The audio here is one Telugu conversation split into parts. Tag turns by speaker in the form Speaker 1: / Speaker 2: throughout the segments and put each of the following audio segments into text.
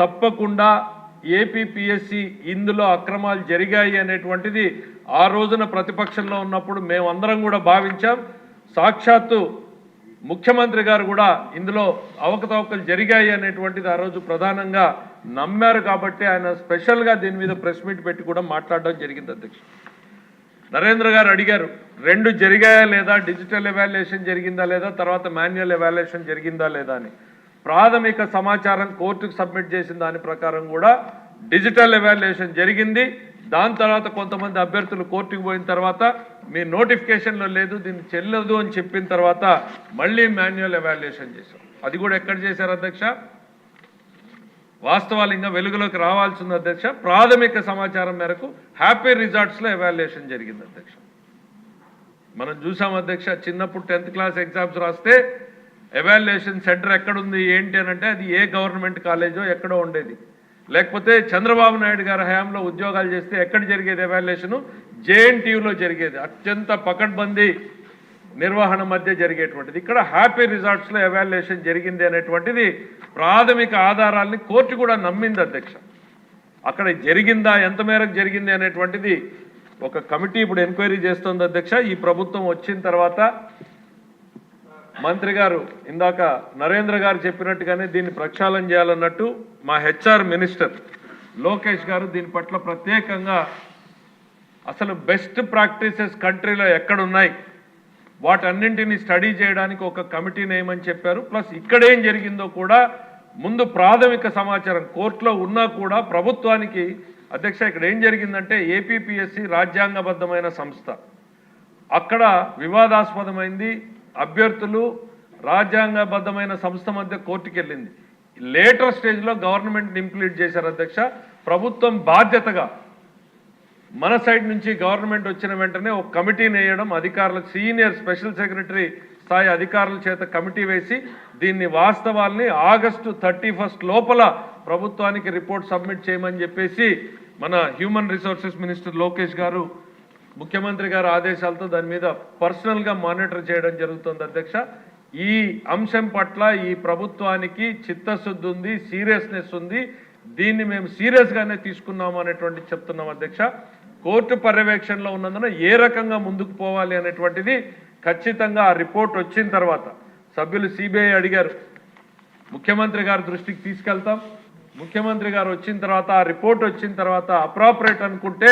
Speaker 1: తప్పకుండా ఏపీపీఎస్సి ఇందులో అక్రమాలు జరిగాయి అనేటువంటిది ఆ రోజున ప్రతిపక్షంలో ఉన్నప్పుడు మేమందరం కూడా భావించాం. సాక్షాత్తు ముఖ్యమంత్రి గారు కూడా ఇందులో అవకతవకలు జరిగాయి అనేటువంటిది ఆ రోజు ప్రధానంగా నమ్మారు కాబట్టి ఆయన స్పెషల్గా దీని మీద ప్రెస్ మీట్ పెట్టి కూడా మాట్లాడడం జరిగింది అధ్యక్ష. నరేంద్ర గారు అడిగారు రెండు జరిగాయా లేదా? డిజిటల్ ఎవాల్యుయేషన్ జరిగిందా లేదా? తర్వాత మాన్యువల్ ఎవాల్యుయేషన్ జరిగిందా లేదా అని. ప్రాథమిక సమాచారం కోర్టుకు సబ్మిట్ చేసిన దాని ప్రకారం కూడా డిజిటల్ ఎవాల్యుయేషన్ జరిగింది. దాని తర్వాత కొంతమంది అభ్యర్థులు కోర్టుకు పోయిన తర్వాత మీ నోటిఫికేషన్లో లేదు దీన్ని చెల్లదు అని చెప్పిన తర్వాత మళ్ళీ మాన్యువల్ ఎవాల్యుయేషన్ చేశాం. అది కూడా ఎక్కడ చేశారు అధ్యక్ష? వాస్తవాలు ఇంకా వెలుగులోకి రావాల్సింది అధ్యక్ష ప్రాథమిక సమాచారం మేరకు హ్యాపీ రిజార్ట్స్లో ఎవాల్యుయేషన్ జరిగింది అధ్యక్ష. మనం చూసాం అధ్యక్ష చిన్నప్పుడు టెన్త్ క్లాస్ ఎగ్జామ్స్ రాస్తే ఎవాల్యుయేషన్ సెంటర్ ఎక్కడుంది ఏంటి అని అంటే అది ఏ గవర్నమెంట్ కాలేజో ఎక్కడో ఉండేది. లేకపోతే చంద్రబాబు నాయుడు గారి హయాంలో ఉద్యోగాలు చేస్తే ఎక్కడ జరిగేది ఎవాల్యుయేషను జేఎన్టీయూలో జరిగేది. అత్యంత పకడ్బందీ నిర్వహణ మధ్య జరిగేటువంటిది. ఇక్కడ హ్యాపీ రిజార్ట్స్లో ఎవాల్యుయేషన్ జరిగింది అనేటువంటిది ప్రాథమిక ఆధారాల్ని కోర్టు కూడా నమ్మింది అధ్యక్ష. అక్కడ జరిగిందా ఎంత మేరకు జరిగింది అనేటువంటిది ఒక కమిటీ ఇప్పుడు ఎంక్వైరీ చేస్తుంది అధ్యక్ష. ఈ ప్రభుత్వం వచ్చిన తర్వాత మంత్రి గారు ఇందాక నరేంద్ర గారు చెప్పినట్టుగానే దీన్ని ప్రక్షాళన చేయాలన్నట్టు మా హెచ్ఆర్ మినిస్టర్ లోకేష్ గారు దీని పట్ల ప్రత్యేకంగా అసలు బెస్ట్ ప్రాక్టీసెస్ కంట్రీలో ఎక్కడున్నాయి? వాటన్నింటినీ స్టడీ చేయడానికి ఒక కమిటీ నేయమని చెప్పారు. ప్లస్ ఇక్కడేం జరిగిందో కూడా ముందు ప్రాథమిక సమాచారం కోర్టులో ఉన్నా కూడా ప్రభుత్వానికి అధ్యక్ష ఇక్కడ ఏం జరిగిందంటే ఏపీపీఎస్సి రాజ్యాంగబద్ధమైన సంస్థ. అక్కడ వివాదాస్పదమైంది. అభ్యర్థులు రాజ్యాంగబద్ధమైన సంస్థ మధ్య కోర్టుకు వెళ్ళింది లేటర్ స్టేజ్లో గవర్నమెంట్ ఇంప్లీట్ చేశారు అధ్యక్ష. ప్రభుత్వం బాధ్యతగా మన సైడ్ నుంచి గవర్నమెంట్ వచ్చిన వెంటనే ఒక కమిటీని వేయడం అధికారుల సీనియర్ స్పెషల్ సెక్రటరీ స్థాయి అధికారుల చేత కమిటీ వేసి దీన్ని వాస్తవాల్ని ఆగస్టు థర్టీ ఫస్ట్ లోపల ప్రభుత్వానికి రిపోర్ట్ సబ్మిట్ చేయమని చెప్పేసి మన హ్యూమన్ రిసోర్సెస్ మినిస్టర్ లోకేష్ గారు ముఖ్యమంత్రి గారి ఆదేశాలతో దాని మీద పర్సనల్గా మానిటర్ చేయడం జరుగుతుంది అధ్యక్ష. ఈ అంశం పట్ల ఈ ప్రభుత్వానికి చిత్తశుద్ధి ఉంది సీరియస్నెస్ ఉంది. దీన్ని మేము సీరియస్గానే తీసుకున్నాము అనేటువంటి చెప్తున్నాం అధ్యక్ష. కోర్టు పర్యవేక్షణలో ఉన్నందున ఏ రకంగా ముందుకు పోవాలి అనేటువంటిది ఖచ్చితంగా ఆ రిపోర్ట్ వచ్చిన తర్వాత సభ్యులు సిబిఐ అడిగారు. ముఖ్యమంత్రి గారి దృష్టికి తీసుకెళ్తాం. ముఖ్యమంత్రి గారు వచ్చిన తర్వాత ఆ రిపోర్ట్ వచ్చిన తర్వాత అప్రాపరేట్ అనుకుంటే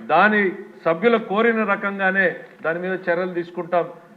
Speaker 1: దాని సభ్యులు కోరిన రకంగానే దాని మీద చర్యలు తీసుకుంటాం.